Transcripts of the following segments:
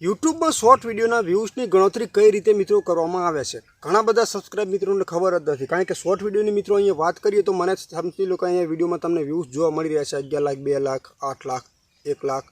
યુટ્યુબમાં શોર્ટ વિડીયોના વ્યૂઝની ગણતરી કઈ રીતે મિત્રો કરવામાં આવે છે? ઘણા બધા સબસ્ક્રાઇબ મિત્રોને ખબર જ નથી. કારણ કે શોર્ટ વિડીયોની મિત્રો અહીંયા વાત કરીએ તો મને સમજી લોકો અહીંયા વિડીયોમાં તમને વ્યૂઝ જોવા મળી રહ્યા છે અગિયાર લાખ, બે લાખ, આઠ લાખ, એક લાખ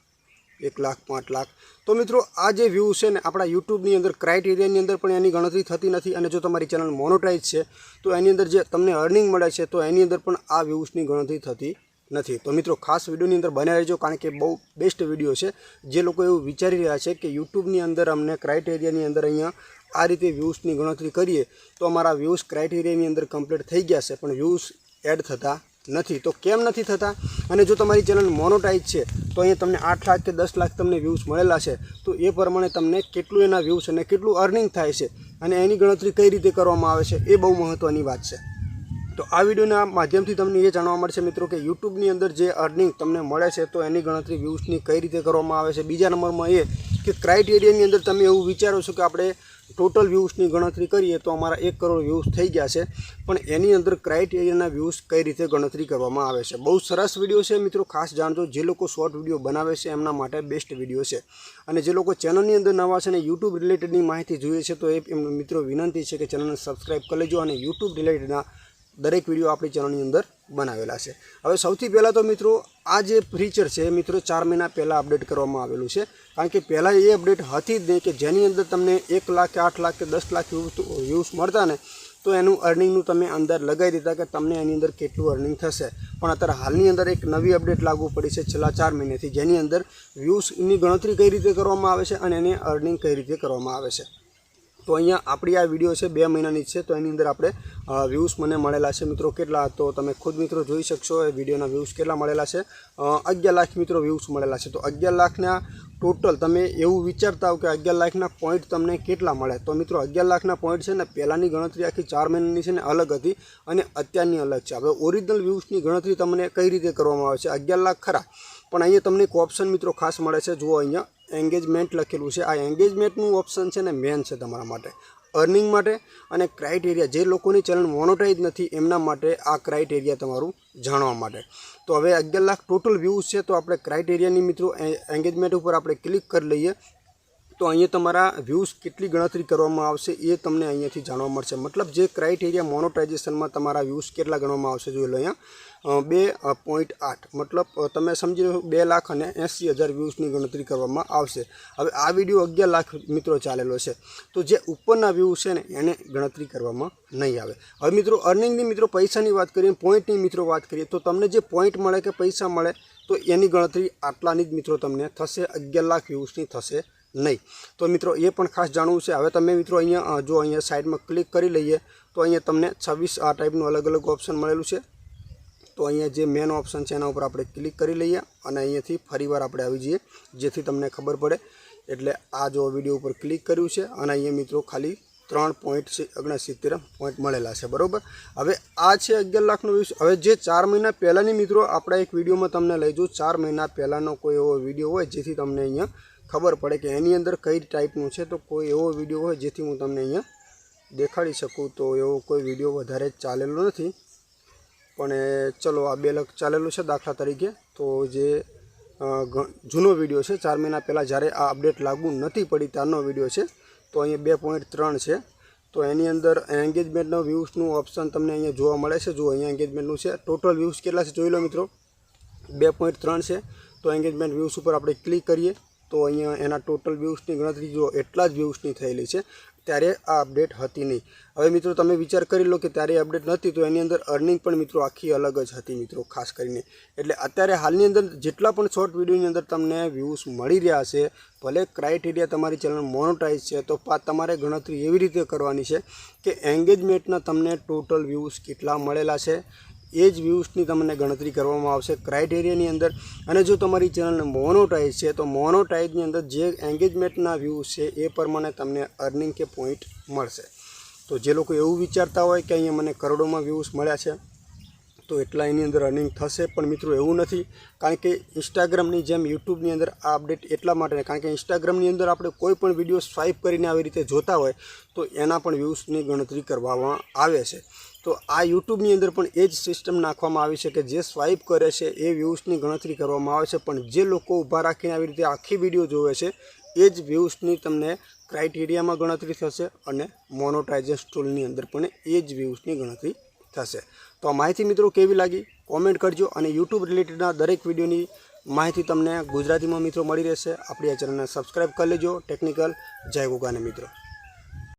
એક લાખ, પાંચ લાખ. તો મિત્રો, આ જે વ્યૂઝ છે ને આપણા યુટ્યુબની અંદર ક્રાઇટેરિયાની અંદર પણ એની ગણતરી થતી નથી અને જો તમારી ચેનલ મોનોટાઇઝ છે, તો એની અંદર જે તમને અર્નિંગ મળે છે, તો એની અંદર પણ આ વ્યૂઝની ગણતરી થતી નથી. તો મિત્રો, ખાસ વિડીયોની અંદર બન્યા રહેજો, કારણ કે બહુ બેસ્ટ વીડિયો છે. જે લોકો એવું વિચારી રહ્યા છે કે યુટ્યુબની અંદર અમને ક્રાઇટેરિયાની અંદર અહીંયા આ રીતે વ્યૂઝની ગણતરી કરીએ, તો અમારા વ્યૂઝ ક્રાઇટેરિયાની અંદર કમ્પ્લીટ થઈ ગયા છે, પણ વ્યૂઝ એડ થતા નથી. તો કેમ નથી થતા? અને જો તમારી ચેનલ મોનોટાઈઝ છે, તો અહીંયા તમને આઠ લાખ કે દસ લાખ તમને વ્યૂઝ મળેલા છે. તો એ પ્રમાણે તમને કેટલું એના વ્યૂઝ અને કેટલું અર્નિંગ થાય છે અને એની ગણતરી કઈ રીતે કરવામાં આવે છે, એ બહુ મહત્ત્વની વાત છે. તો આ વિડીયોના માધ્યમથી તમને એ જાણવા મળશે મિત્રો કે યુટ્યુબની અંદર જે અર્નિંગ તમને મળે છે, તો એની ગણતરી વ્યૂઝની કઈ રીતે કરવામાં આવે છે. બીજા નંબરમાં એ કે ક્રાઇટેરિયાની અંદર તમે એવું વિચારો છો કે આપણે ટોટલ વ્યૂઝની ગણતરી કરીએ તો અમારા એક કરોડ વ્યૂઝ થઈ ગયા છે, પણ એની અંદર ક્રાઇટેરિયાના વ્યૂઝ કઈ રીતે ગણતરી કરવામાં આવે છે. બહુ સરસ વીડિયો છે મિત્રો, ખાસ જાણજો. જે લોકો શોર્ટ વીડિયો બનાવે છે, એમના માટે બેસ્ટ વીડિયો છે. અને જે લોકો ચેનલની અંદર નવા છે અને યુટ્યુબ રિલેટેડની માહિતી જોઈએ છે, તો એ મિત્રો વિનંતી છે કે ચેનલને સબસ્ક્રાઈબ કરી લેજો અને યુટ્યુબ રિલેટેડના દરેક વીડિયો આપણી ચેનલની અંદર બનાવેલા છે. હવે સૌથી પહેલાં તો મિત્રો, આ જે ફીચર છે એ મિત્રો ચાર મહિના પહેલાં અપડેટ કરવામાં આવેલું છે. કારણ કે પહેલાં એ અપડેટ હતી જ નહીં કે જેની અંદર તમને એક લાખ કે આઠ લાખ કે દસ લાખ વ્યૂઝ મળતા ને, તો એનું અર્નિંગનું તમે અંદાજ લગાવી દીધા કે તમને એની અંદર કેટલું અર્નિંગ થશે. પણ અત્યારે હાલની અંદર એક નવી અપડેટ લાગુ પડી છે છેલ્લા ચાર મહિનેથી, જેની અંદર વ્યૂઝની ગણતરી કઈ રીતે કરવામાં આવે છે અને એને અર્નિંગ કઈ રીતે કરવામાં આવે છે. તો અહીંયા આપણી આ વીડિયો છે બે મહિનાની છે, તો એની અંદર આપણે વ્યૂઝ મને મળેલા છે. મિત્રો, કેટલા? તો તમે ખુદ મિત્રો જોઈ શકશો એ વિડીયોના વ્યૂઝ કેટલા મળેલા છે. અગિયાર લાખ મિત્રો વ્યૂઝ મળેલા છે. તો અગિયાર લાખના ટોટલ તમે એવું વિચારતા હો કે અગિયાર લાખના પોઈન્ટ તમને કેટલા મળે? તો મિત્રો, અગિયાર લાખના પોઈન્ટ છે ને, પહેલાંની ગણતરી આખી ચાર મહિનાની છે ને, અલગ હતી અને અત્યારની અલગ છે. હવે ઓરિજિનલ વ્યૂઝની ગણતરી તમને કઈ રીતે કરવામાં આવે છે? અગિયાર લાખ ખરા. પણ અહીંયા તમને એક ઓપ્શન મિત્રો ખાસ મળે છે. જુઓ અહીંયા એન્ગેજમેન્ટ લખેલું છે. આ એન્ગેજમેન્ટનું ઓપ્શન છે ને મેન છે તમારા માટે. અર્નિંગ માટે અને ક્રાઇટેરિયા જે લોકોની ચેનલ મોનોટાઈઝ નથી, એમના માટે આ ક્રાઇટેરિયા તમારું જાણવા માટે. તો હવે અગિયાર લાખ ટોટલ વ્યૂઝ છે, તો આપણે ક્રાઇટેરિયાની મિત્રો એન્ગેજમેન્ટ ઉપર આપણે ક્લિક કરી લઈએ. તો અહીંયા તમારા વ્યૂઝ કેટલી ગણતરી કરવામાં આવશે એ તમને અહીંયાથી જાણવા મળશે. મતલબ જે ક્રાઇટેરિયા મોનોટાઇઝેશનમાં તમારા વ્યૂઝ કેટલા ગણવામાં આવશે જોઈ લો અહીંયા. બે પોઈન્ટ આઠ. મતલબ તમે સમજી લો બે લાખ અને એંસી હજાર વ્યૂઝની ગણતરી કરવામાં આવશે. હવે આ વીડિયો અગિયાર લાખ મિત્રો ચાલેલો છે. તો જે ઉપરના વ્યૂઝ છે ને, એને ગણતરી કરવામાં નહીં આવે. હવે મિત્રો અર્નિંગની મિત્રો પૈસાની વાત કરીએ પોઈન્ટની મિત્રો વાત કરીએ, તો તમને જે પોઈન્ટ મળે કે પૈસા મળે, તો એની ગણતરી આટલાની જ મિત્રો તમને થશે, અગિયાર લાખ વ્યૂઝની થશે. નહીં. તો મિત્રો, એ પણ ખાસ જાણવું છે. હવે તમે મિત્રો અહીંયા જો અહીંયા સાઈડમાં ક્લિક કરી લઈએ, તો અહીંયા તમને છવ્વીસ આ ટાઈપનું અલગ અલગ ઓપ્શન મળેલું છે. તો અહીંયા જે મેન ઓપ્શન છે, એના ઉપર આપણે ક્લિક કરી લઈએ અને અહીંયાથી ફરીવાર આપણે આવી જઈએ, જેથી તમને ખબર પડે. એટલે આ જો વીડિયો ઉપર ક્લિક કર્યું છે અને અહીંયા મિત્રો ખાલી ત્રણ પોઈન્ટ ઓગણસિત્તેર પોઈન્ટ મળેલા છે. બરાબર? હવે આ છે અગિયાર લાખનો વ્યૂઝ હવે જે ચાર મહિના પહેલાંની મિત્રો, આપણા એક વિડીયોમાં તમને લઈ જાઉં ચાર મહિના પહેલાંનો કોઈ એવો વીડિયો હોય, જેથી તમને અહીંયા ખબર પડે કે એની અંદર કઈ ટાઈપનું છે તો કોઈ એવો વીડિયો હોય જેથી હું તમને અહીંયા દેખાડી શકું તો એવો કોઈ વીડિયો વધારે ચાલેલો નથી. પણ ચલો આ બે લખ ચાલેલું છે દાખલા તરીકે તો જે જૂનો વીડિયો છે ચાર મહિના પહેલાં જ્યારે આ અપડેટ લાગુ નથી પડી ત્યારનો વીડિયો છે તો અહીંયા બે પોઈન્ટ ત્રણ છે. તો એની અંદર એન્ગેજમેન્ટનો વ્યૂઝનું ઓપ્શન તમને અહીંયા જોવા મળે છે. જો અહીંયા એન્ગેજમેન્ટનું છે. ટોટલ વ્યૂઝ કેટલા છે જોઈ લો મિત્રો? બે પોઈન્ટ ત્રણ છે. તો એન્ગેજમેન્ટ વ્યૂઝ ઉપર આપણે ક્લિક કરીએ. તો અહીંયા એના ટોટલ વ્યૂઝની ગણતરી જો એટલા જ વ્યૂઝની થયેલી છે, ત્યારે આ અપડેટ હતી નહીં. હવે મિત્રો તમે વિચાર કરી લો કે ત્યારે અપડેટ નથી તો એની અંદર અર્નિંગ પણ મિત્રો આખી અલગ જ હતી મિત્રો, ખાસ કરીને. એટલે અત્યારે હાલની અંદર જેટલા પણ શોર્ટ વિડીયોની અંદર તમને વ્યૂઝ મળી રહ્યા છે, ભલે ક્રાઇટેરિયા તમારી ચેનલ મોનોટાઈઝ છે, તો તમારે ગણતરી એવી રીતે કરવાની છે કે એન્ગેજમેન્ટના તમને ટોટલ વ્યૂઝ કેટલા મળેલા છે એ જ વ્યૂઝની તમને ગણતરી કરવામાં આવશે ક્રાઇટેરિયાની અંદર. અને જો તમારી ચેનલ મોનોટાઈઝ છે, તો મોનોટાઈઝની અંદર જે એન્ગેજમેન્ટના વ્યૂઝ છે, એ પ્રમાણે તમને અર્નિંગ કે પોઈન્ટ મળશે. તો જે લોકો એવું વિચારતા હોય કે અહીંયા મને કરોડોમાં વ્યૂઝ મળ્યા છે તો એટલા એની અંદર અર્નિંગ થશે, પણ મિત્રો એવું નથી. કારણ કે ઇન્સ્ટાગ્રામની જેમ યુટ્યુબની અંદર આ અપડેટ એટલા માટે કારણ કે ઇન્સ્ટાગ્રામની અંદર આપણે કોઈ પણ વીડિયો સ્વાઇપ કરીને આવી રીતે જોતા હોય, તો એના પણ વ્યૂઝની ગણતરી કરવામાં આવે છે. તો આ યુટ્યુબની અંદર પણ એ જ સિસ્ટમ નાખવામાં આવી છે કે જે સ્વાઇપ કરે છે, એ વ્યૂઝની ગણતરી કરવામાં આવે છે, પણ જે લોકો ઊભા રાખીને આવી રીતે આખી વીડિયો જોવે છે, એ જ વ્યૂઝની તમને ક્રાઇટેરિયામાં ગણતરી થશે અને મોનોટાઇઝેશન ટૂલની અંદર પણ એ જ વ્યૂઝની ગણતરી થશે. તો માહિતી મિત્રો કેવી લાગી? કોમેન્ટ કરજો અને યુટ્યુબ રિલેટેડના દરેક વિડીયોની માહિતી તમને ગુજરાતીમાં મિત્રો મળી રહેશે. આપણી આ ચેનલને સબસ્ક્રાઈબ કરી લેજો. ટેકનિકલ જય ગોગાને મિત્રો.